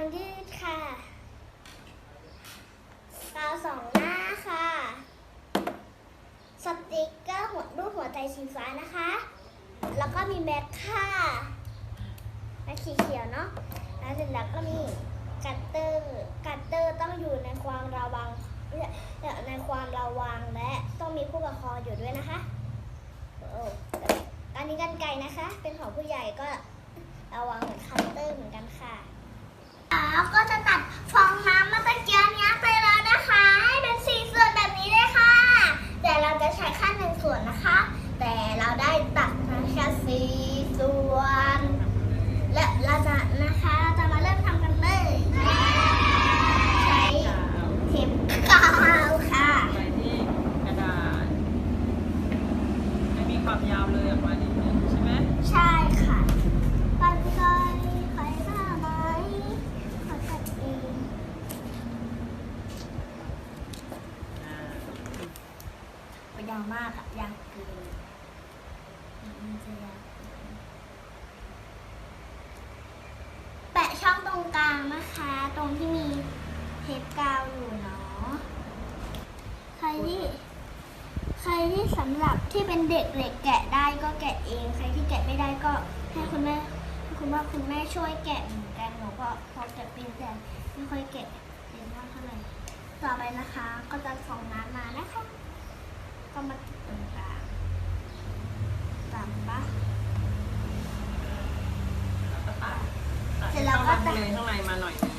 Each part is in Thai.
างยืดค่ะกาวสองหน้าค่ะ สติกเกอร์หัวรูปหัวใจสีฟ้านะคะ แล้วก็มีแม็กค่ะแม็กสีเขียวเนาะ แล้วเสร็จแล้วก็มีกัตเตอร์ กัตเตอร์ต้องอยู่ในความระวังในความระวังและต้องมีผู้ปกครองอยู่ด้วยนะคะอันนี้กันไกลนะคะ เป็นของผู้ใหญ่ก็ระวังเหมือนคัตเตอร์เหมือนกันค่ะ แล้วก็จะตัดฟองน้ำมาตะเกียบนี้ไปแล้วนะคะ ให้เป็นสี่ส่วนแบบนี้เลยค่ะ แต่เราจะใช้แค่หนึ่งส่วนนะคะ แต่เราได้ตัดมาแค่สี่ส่วน และเราจะนะคะเราจะมาเริ่มทำกันเลย ใช้เทปกาวค่ะ ไปที่กระดาษให้มีความยาวเลยออกมานึงใช่ไหม ใช่ค่ะปันไกใครหน้าไหมขอตัดเอง อ่า ยาวมากอะยาวเกินมันจะยาวเกินแปะช่องตรงกลางนะคะ ตรงที่มีเทปกาวอยู่เนาะใครที่ใครที่สำหรับที่เป็นเด็กเด็กแกะได้ก็แกะเอง ใครที่แกะไม่ได้ก็ให้คุณแม่คุณพ่อคุณแม่ช่วยแกะเหมือนกันหนูก็พอแกะเป็นแต่ไม่ค่อยแกะเป็นมากเท่าไหร่ต่อไปนะคะ ก็จะส่องน้ำมานะคะ ก็มาติดตรงกลางตามปะแล้วก็ตัดตัดเสร็จแล้วก็ตัดเลยข้างในมาหน่อยนึง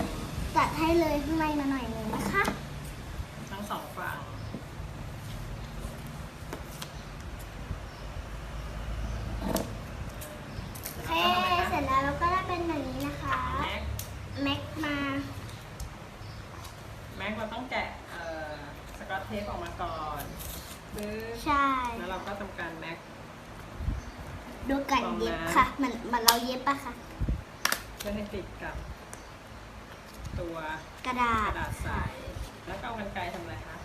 ตัดให้เลยข้างในมาหน่อยหนึ่งนะคะ ทั้งสองฝั่งโอเคเสร็จแล้วเราก็ได้เป็นแบบนี้นะคะ แม็กแม็กมา แม็กเราต้องแกะเอ่อสกอตเทปออกมาก่อน ปึ๊บใช่แล้วเราก็ทำการแม็ก ดูกันเย็บค่ะเหมือนเหมือนเราเย็บปะค่ะเพื่อให้ติดกับ ตัวกระดากษระดาษใสแล้วก็เอากันไกรทำอะไรคะ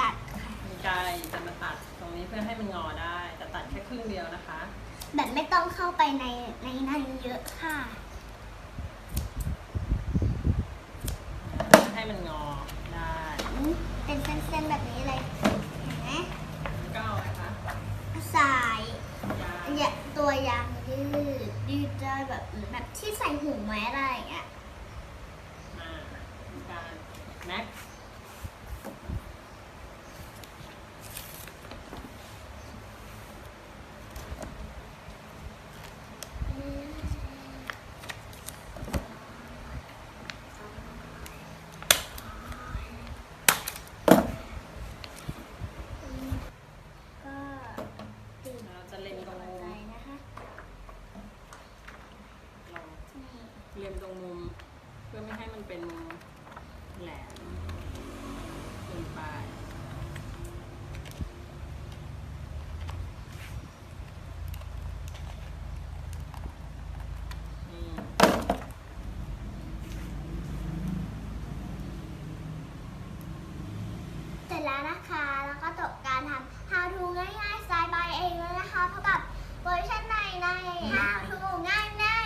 ตัดค่ะกันไกรจะมาตัดตรงนี้เพื่อให้มันงอได้ แต่ตัดแค่ครึ่งเดียวนะคะ แบบไม่ต้องเข้าไปในในนั้นเยอะค่ะ ให้มันงอได้ อืมเป็นเส้นๆแบบนี้เลยเห็นไหม แล้วก็เอาอะไรคะ สาย ยาง เนี่ย ตัวยางยืดยืดได้แบบหรือแบบที่ใส่หูไหมอะไรอย่างเงี้ย มาการแม็ก เสร็จแล้วนะคะ แล้วก็จบการทำ How to ง่ายๆสไตล์บายเองเลยนะคะเพราะแบบเวอร์ชันในใน How to ง่ายๆ